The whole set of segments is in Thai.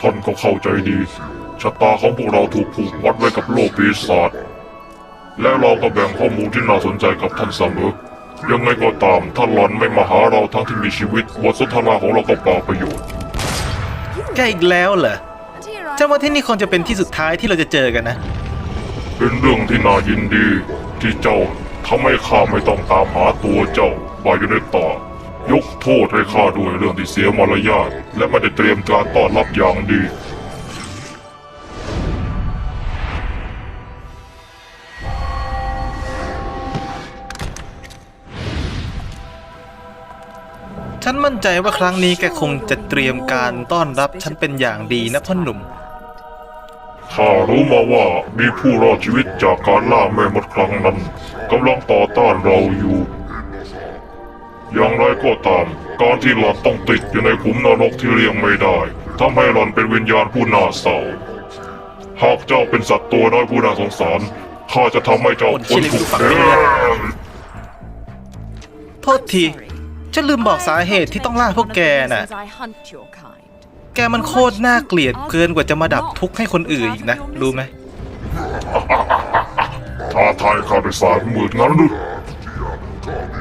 ท่านก็เข้าใจดี ชะตาของพวกเราถูกผูกมัดไว้กับโลกปีศาจ และเราก็แบ่งข้อมูลที่น่าสนใจกับท่านเสมอ ยังไงก็ตามถ้าหลอนไม่มาหาเราทั้งที่มีชีวิตบทสนทนาของเราก็เปล่าประโยชน์ แกอีกแล้วเหรอ And here I ฉันว่าที่นี่คงจะเป็นที่สุดท้ายที่เราจะเจอกันนะ เป็นเรื่องที่น่ายินดีที่เจ้าทำให้ข้าไม่ต้องตามหาตัวเจ้าบาอยู่ในต่า ยกโทษให้ข้าด้วยเรื่องที่เสียมารยาทและไม่ได้เตรียมการต้อนรับอย่างดี ฉันมั่นใจว่าครั้งนี้แกคงจะเตรียมการต้อนรับฉันเป็นอย่างดีนะพ่อหนุ่ม ข้ารู้มาว่ามีผู้รอดชีวิตจากการล่าแม่มดครั้งนั้นกำลังต่อต้านเราอยู่ อย่างไรก็ตาม การที่หลอนต้องติดอยู่ในขุมนรกที่เรียงไม่ได้ทำให้หลอนเป็นวิญญาณผู้น่าเศร้า หากเจ้าเป็นสัตว์ตัวน้อยผู้น่าสงสาร ข้าจะทำให้เจ้าพ้นทุกข์แน่โทษที ฉันลืมบอกสาเหตุที่ต้องล่าพวกแกน่ะ I hunt your kind. แกมันโคตรน่าเกลียดเกินกว่าจะมาดับทุกข์ให้คนอื่นอีกนะ รู้ไหมท้าทายข้าด้วยสายมืดงั้นหรือ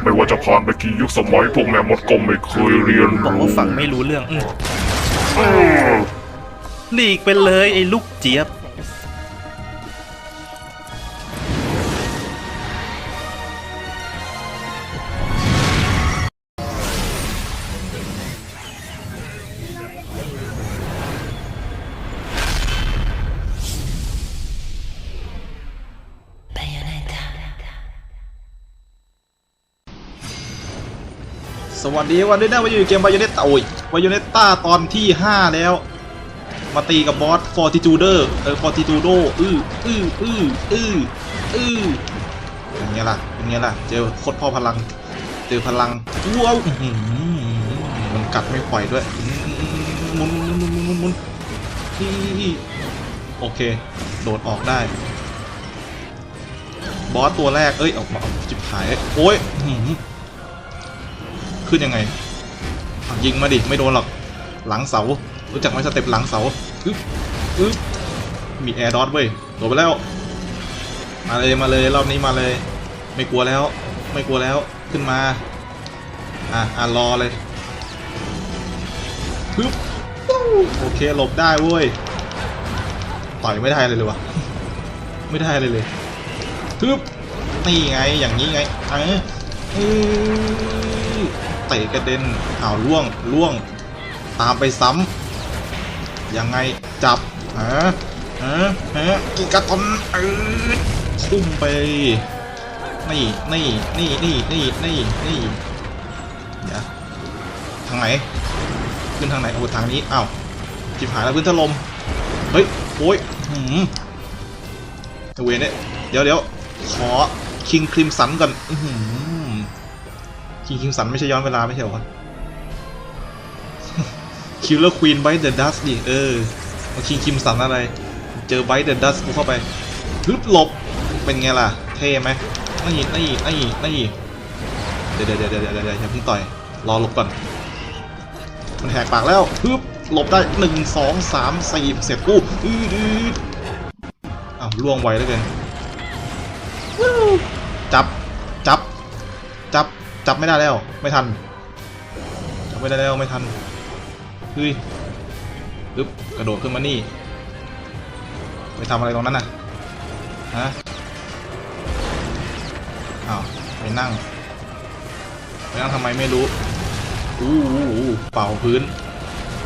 ไม่ว่าจะผ่านไปกี่ยุคสมัยพวกแม่มดก็ไม่เคยเรียนบอกรู้ว่าฟังไม่รู้เรื่องอืมหลีกไปเลยไอ้ลูกเจี๊ยบ สวัสดีวันนี้นะมาอยู่เกมวายเนต้าโอ้ยวายเนต้าตอนที่ 5 แล้ว มาตีกับบอสฟอร์ติจูเดอร์เออฟอร์ติจูโดอื้ออื้ออื้ออื้ออื้อเป็นไงล่ะเป็นไงล่ะเจอโคตรพ่อพลังเจอพลังว้าวอื้อหือมันกัดไม่ปล่อยด้วยมุนมุนมุนมุนหมุนนี่โอเค โดดออกได้บอสตัวแรก เอ้ยออกมาจิบหาย โอ้ย ขึ้นยังไงยิงมาดิไม่โดนหรอกหลังเสา รู้จักไหมสเต็ปหลังเสาอึ๊บอึ๊บมีแอร์ดอทเว้ยโดดไปแล้ว มาเลยมาเลยรอบนี้มาเลย ไม่กลัวแล้ว ไม่กลัวแล้วขึ้นมา อะอะรอเลยฮึบโอเคหลบได้เว้ยต่อยไม่ได้เลยเลยวะไม่ได้เลยเลยฮึบนี่ไงอย่างนี้ไงเออ เตะกระเด็นอ้าวล่วงล่วง ตามไปซ้ำยังไงจับฮะฮะฮะกิกาตนเออทุ่มไป นี่นี่นี่นี่นี่นี่นี่เดี๋ยวทางไหน ขึ้นทางไหนโอ้ทางนี้อ้าวจิบหายแล้วพื้นถล่มเฮ้ยโอ้ยหืมตะเวนเนี่ยเดี๋ยวเดี๋ยวขอคิงคริมสันก่อน อื้อหือ คิงคิมสันไม่ใช่ย้อนเวลาไม่ใช่เหรอคิลเลอร์ควีนไบเดอะดัสดิเออมาคิงคิมสันอะไร เจอไบเดอะดัสกูเข้าไปฮึบหลบเป็นไงล่ะ เท่ไหมนี่นี่นี่นี่เดี๋ยวเดี๋ยวเดี๋ยวเดี๋ยวเดี๋ยวอย่าเพิ่งต่อย รอหลบก่อน มันแหกปากแล้วฮึบหลบได้หนึ่งสองสามสี่เสร็จกูอืดอืดอ้าวล่วงไวแล้วเกินจับ จับไม่ได้แล้ว ไม่ทัน จับไม่ได้แล้วไม่ทันเฮ้ยปึ๊บกระโดดขึ้นมานี่ ไปทำอะไรตรงนั้นน่ะฮะอ้าวไปนั่งไปนั่งทำไมไม่รู้อู้อู้เป่าพื้น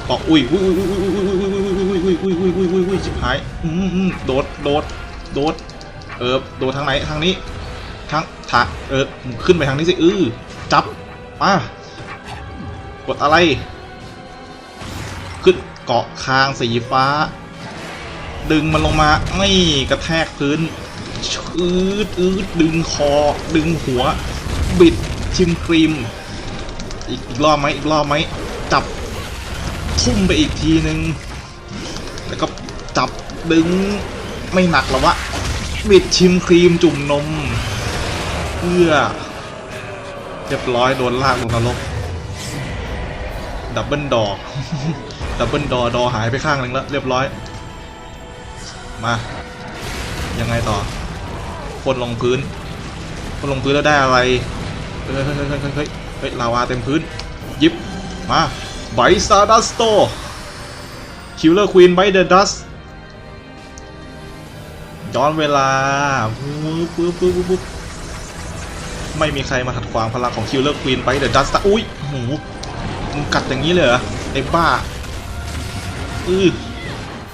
เป่าอุ้ยอุ้ยอุ้ยอุ้ยอุ้ยอุ้ยอุ้ยอุ้ยอุ้ยอุ้ยอุ้ยอุ้ยอุ้ยอุ้ยชิบหายอืมอืมโดดโดดโดดเออโดดทางไหนทางนี้ทางถาเออขึ้นไปทางนี้สิเออ จับมากดอะไร ขึ้นเกาะคางสีฟ้า ดึงมันลงมาไม่กระแทกพื้นอืดอืดดึงคอ ดึงหัว บิดชิมครีม อีกอีกรอบไหมอีกรอบไหมจับทุ่มไปอีกทีนึง แล้วก็จับดึงไม่หนักหรอวะบิดชิมครีมจุ่มนมเพื่อ เรียบร้อยโดนลากลงนรกดับเบิลดอดับเบิลดอดอหายไปข้างหนึ่งแล้วเรียบร้อย มา ยังไงต่อคนลงพื้นคนลงพื้นแล้วได้อะไร เฮ้ยเฮ้ยเฮ้ยเฮ้ยเฮ้ยลาวาเต็มพื้น ยิบ มาไบซาดัสโตคิลเลอร์ควีนไบเดอะดัสย้อนเวลาปึ๊บปึ๊บปึ๊บปึ๊บปึ๊บ ไม่มีใครมาขัดขวางพลังของคิลเลอร์ควีนไบเดอะดัสอุ้ยโหมึงกัดอย่างนี้เลยเหรอไอ้บ้าอือ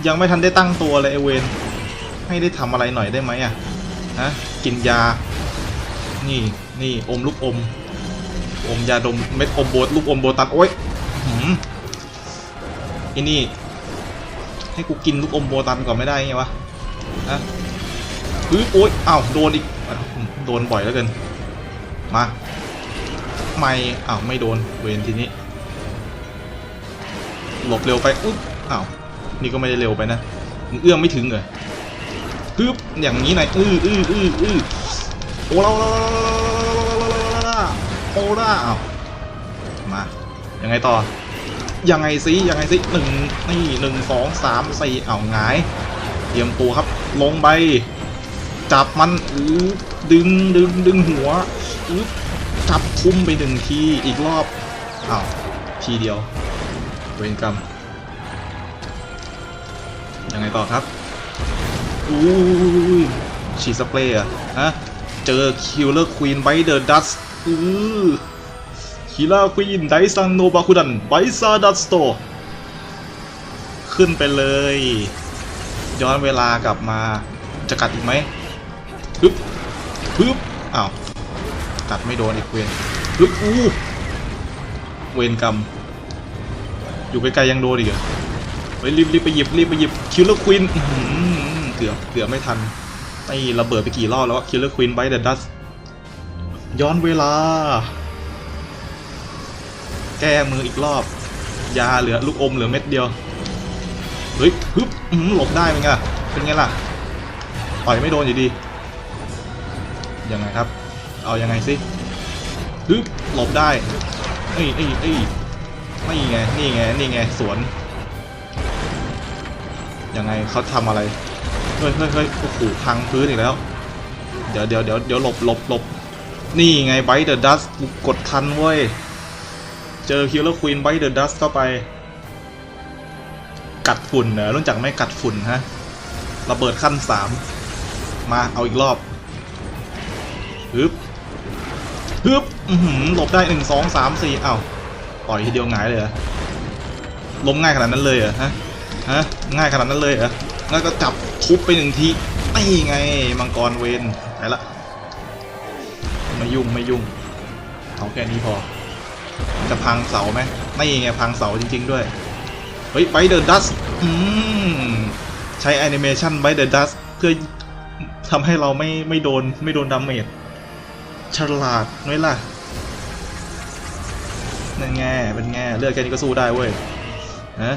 ยังไม่ทันได้ตั้งตัวเลยไอเวนให้ได้ทำอะไรหน่อยได้ไหมอะฮะกินยา นี่นี่อมลูกอม อมยาดมเม็ดอมโบทลูกอมโบตันโอ๊ยหืมไอ้นี่ให้กูกินลูกอมโบตันก่อนไม่ได้ไงวะฮะฮึโอ๊ยอ้าวโดนอีกโดนบ่อยแล้วเกิน มา ไม่อ้าวไม่โดนเวนทีนี้ หลบเร็วไปอุ๊บอ้าวนี่ก็ไม่ได้เร็วไปนะมึงเอื้อมไม่ถึงเหรอฮึบอย่างนี้หน่อยอื้ออื้ออื้ออื้อโอ้เราเราเราโอ้ล่าอ้าวมายังไงต่อยังไงสิยังไงสิหนึ่งนี่หนึ่งสองสามสี่เอาหงายเตรียมตัวครับ ลงไป จับมันอือดึงดึงดึงหัว จับคุ้มไปหนึ่งทีอีกรอบอ้าวทีเดียวเวรกรรมยังไงต่อครับอู้ยฉีดสเปรย์อะฮะเจอคิลเลอร์ควีนไบเดอร์ดัสอือคิลเลอร์ควีนไดซังโนบาคุดันไบซาดัสโตขึ้นไปเลย ย้อนเวลากลับมาจะกัดอีกไหมฮึบฮึบอ้าว กัดไม่โดนอีกเวนฮึบอู้เวรกรรม อยู่ไกลๆยังโดนอีกเหรอไปรีบรีบไปหยิบรีบไปหยิบคิลเลอร์ควินเกือบเกือบไม่ทันไอ้ระเบิดไปกี่รอบแล้วคิลเลอร์ควินไบเดอะดัสย้อนเวลา แก้มืออีกรอบ ยาเหลือลูกอมเหลือเม็ดเดียว เฮ้ยฮึบอื้อหือหลบได้เป็นไงล่ะเป็นไงล่ะต่อยไม่โดนอยู่ดียังไงครับ เอายังไงสิฮึบหลบได้เอ้ยเอ้ยเอ้ยนี่ไง นี่ไง นี่ไง สวน ยังไงเขาทำอะไร เฮ้ยเฮ้ยเฮ้ยโอ้โหพังพื้นอีกแล้ว เดี๋ยวเดี๋ยวเดี๋ยวเดี๋ยวหลบหลบหลบนี่ไงไบเดอะดัสกดทันเว้ย เจอคิลเลอร์ควีนไบเดอะดัสเข้าไป กัดฝุ่นเหรอรู้จักไหมกัดฝุ่นฮะ ระเบิดขั้นสาม มาเอาอีกรอบฮึบ ฮึบหลบได้หนึ่งสองสามสี่อ้าวต่อยทีเดียวหงายเลยเหรอล้มง่ายขนาดนั้นเลยเหรอฮะฮะง่ายขนาดนั้นเลยเหรองั้นก็จับทุบไปหนึ่งทีนี่ไงมังกรเวนไปละไม่ยุ่งไม่ยุ่งเอาแค่นี้พอ จะพังเสาไหมไม่ไงพังเสาจริง ๆ ด้วยเฮ้ยไบเดอร์ดัสใช้แอนิเมชันไบเดอร์ดัสเพื่อทำให้เราไม่ไม่โดนไม่โดนดาเมจ ฉลาดน้อยล่ะนั่นไงเป็นไงเลือดแค่นี้ก็สู้ได้เว้ยฮะ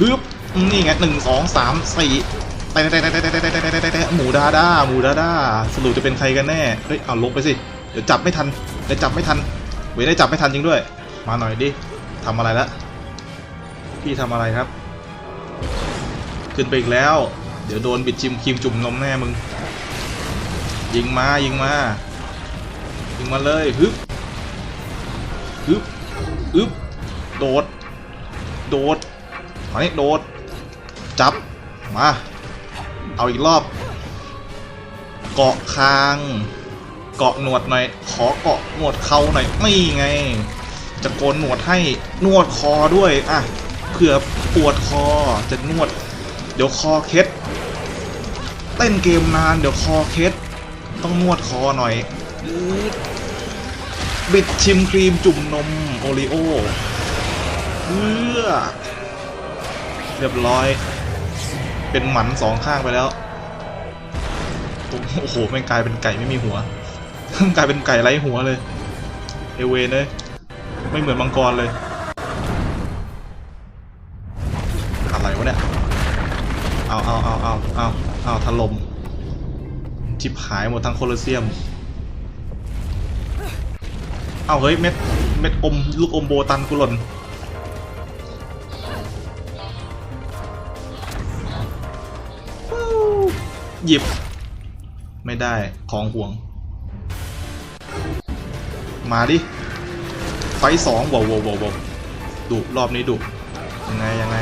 ฮึบนี่ไงหนึ่งสองสามสี่แต่แต่แต่แต่แต่แต่แต่แต่แต่หมูดาด้าหมูดาด้าสรุปจะเป็นใครกันแน่เฮ้ยเอาลบไปสิเดี๋ยวจับไม่ทันเดี๋ยวจับไม่ทันเว้ยได้จับไม่ทันจริงด้วย มาหน่อยดิทำอะไรละพี่ทำอะไรครับ ขึ้นไปอีกแล้ว เดี๋ยวโดนบิดชิมครีมจุ่มนมแน่มึง ยิงมายิงมา ยิงมาเลยฮึบอึบอึบโดด โดดมานี่โดด จับ มา เอาอีกรอบ เกาะคาง เกาะหนวดหน่อย ขอเกาะหนวดเขาหน่อย ไม่ไง จะโกนหนวดให้ นวดคอด้วย อะ เผื่อปวดคอ จะนวด เดี๋ยวคอเคล็ด เต้นเกมนาน เดี๋ยวคอเคล็ด ต้องนวดคอหน่อย อื บิดชิมครีมจุ่มนมโอรีโอเพื่อเรียบร้อย เป็นหมันสองข้างไปแล้ว โอ้โหม่งกลายเป็นไก่ไม่มีหัว กลายเป็นไก่ไร้หัวเลย เอเวนเลยไม่เหมือนมังกรเลย อะไรวะเนี่ย เอาเอาเอาเอาเอาเอาถล่มชิบหายหมดทั้งโคลอสเซียม เอาเฮ้ยเม็ดเม็ดอมลูกอมโบตันกุหล่นหยิบ ไม่ได้ของห่วง มาดิ ไฟสองบวบวบวบดุรอบนี้ดุยังไงยังไง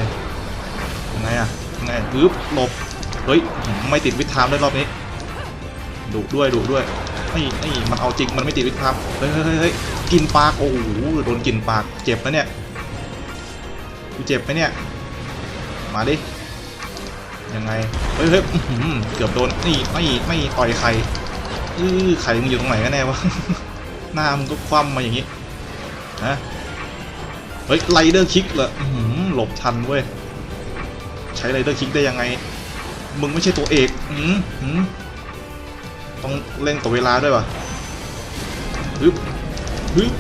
ยังไงอะยังไงปึ๊บหลบ เฮ้ย ไม่ติดวิธามเลยรอบนี้ดุด้วยดุด้วย นี่นี่มันเอาจริงมันไม่ติดวิทามเฮ้ยเฮ้ยเฮ้ยเฮ้ยกินปากโอ้โหโดนกินปากเจ็บนะเนี่ยกูเจ็บไหมเนี่ยมาดิยังไงเฮ้ยเฮ้ยเกือบโดนนี่ไม่ไม่ต่อยใครอื้อไข่มึงอยู่ตรงไหนกันแน่วะหน้ามึงก็คว่ำมาอย่างนี้ฮะเฮ้ยไรเดอร์คิกเหรอหือหลบทันเว้ยใช้ไรเดอร์คิกได้ยังไง มึงไม่ใช่ตัวเอกอืมอืม ต้องเร่งต่อเวลาด้วยวะฮึบฮึบ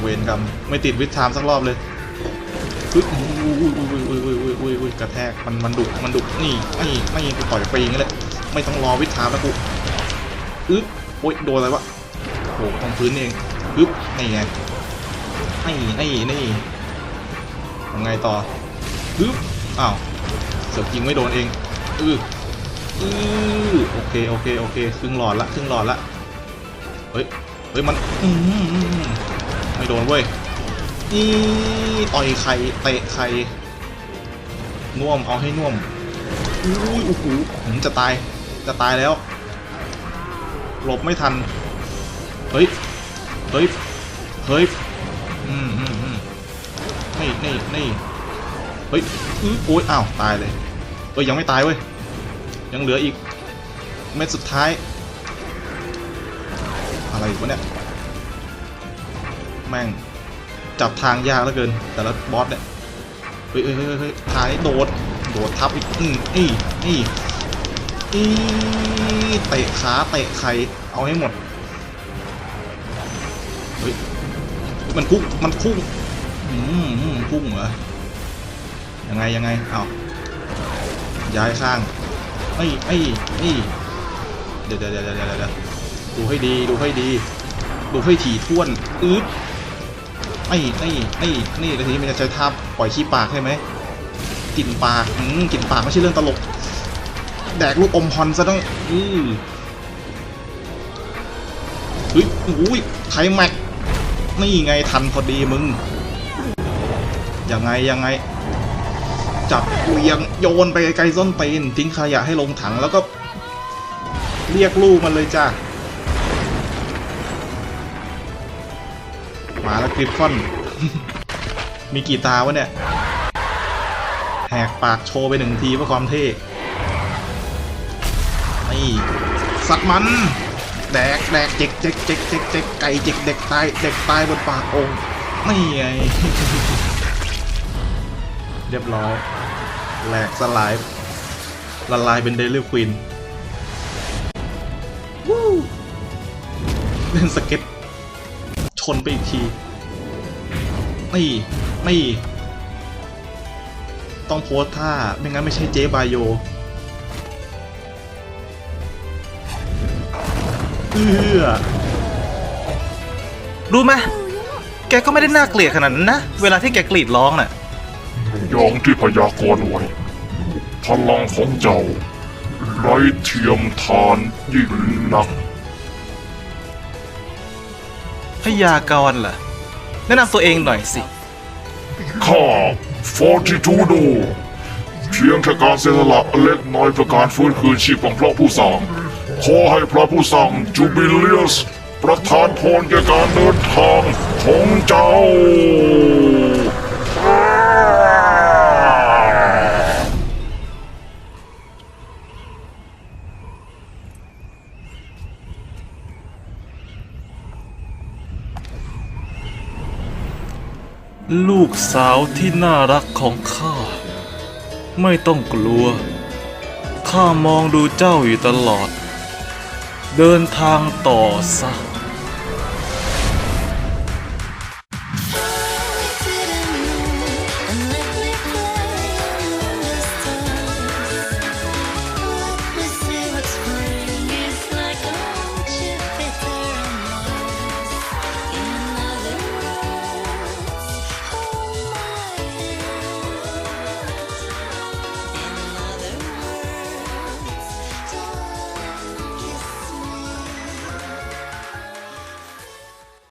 เวนกรรมไม่ติดวิทามสักรอบเลยฮึบกระแทกมันมันดุมันดุนี่ไม่ไม่ไปต่อยฟรีงั้นเลยไม่ต้องรอวิทามแล้วกูฮึบโอ้ยโดนอะไรวะโหตรงพื้นเองอึ๊บนี่ไงนี่นี่นี่ทำไงต่อฮึบอ้าวเสือกิงไม่โดนเองอึ๊บ อือโอเคโอเคโอเคครึ่งหลอดละครึ่งหลอดละเฮ้ยเฮ้ยมันอืมไม่โดนเว้ยอีต่อยไข่เตะไข่น่วมเอาให้น่วมอุ้ยโอ้โหผมจะตายจะตายแล้ว หลบไม่ทันเฮ้ยเฮ้ยเฮ้ยอืมอืมอืมนี่นี่นี่เฮ้ยอื้อโอ้ยอ้าวตายเลยเอ้ยยังไม่ตายเว้ย ยังเหลืออีก เม็ดสุดท้าย อะไรอีกวะเนี่ย แม่ง จับทางยากเหลือเกิน แต่ละบอสเนี่ย เฮ้ยเฮ้ยเฮ้ยเฮ้ยทางนี้โดด โดดทับอีก อืมนี่นี่อีเตะขาเตะไข่เอาให้หมด เฮ้ย มันพุ่งมันพุ่งอืมอืมพุ่งเหรอยังไงยังไง เอาย้ายข้าง ไอ้ไอ้ไอ้เดี๋ยวเดี๋ยวเดี๋ยวเดี๋ยวเดี๋ยวดูให้ดีดูให้ดี ดูให้ถี่ถ้วนอึ๊บไอ้ไอ้ไอ้นี่แล้วทีนี้มันจะใช้ท่าปล่อยขี้ปากใช่ไหมกลิ่นปากอืมกลิ่นปากไม่ใช่เรื่องตลก แดกลูกอมฮอนซะต้องอือเฮ้ยอุ้ยไทแม็กนี่ไงทันพอดีมึงยังไงยังไง จับเหวียงโยนไปไกลๆส้นตีนทิ้งขยะให้ลงถังแล้วก็ เรียกลูกมันเลยจ้ามาแล้วกริฟฟอน มีกี่ตาวะเนี่ย แหกปากโชว์ไปหนึ่งทีเพื่อความเท่ นี่สัตว์มัน แดกแดกเจ็กเจ็กเจ็กเจ็กเจ็กไก่เจ็กเด็กตายเด็กตายบนปากองค์นี่ไง รียบร้อย แหลกสลาย ละลายเป็นเดลิควินวู้เล่นสเก็ต ชนไปอีกที นี่ นี่ ต้องโพสท่า ไม่งั้นไม่ใช่เจ๊บายโยเอื้อรู้ไหมแกก็ไม่ได้น่าเกลียดขนาดนั้นนะ เวลาที่แกกรีดร้องน่ะ ย่างที่พยากรณ์ไว้ พลังของเจ้าไร้เทียมทานยิ่งนัก พยากรณ์เหรอแนะนำตัวเองหน่อยสิ ข้าฟอร์ติทูโดเพียงแค่การเสียสละเล็กน้อยเพื่อการฟื้นคืนชีพของพระผู้สั่งขอให้พระผู้สั่งจูบิเลียส ประทานพรแก่การเดินทางของเจ้า สาวที่น่ารักของข้า ไม่ต้องกลัว ข้ามองดูเจ้าอยู่ตลอด เดินทางต่อซะ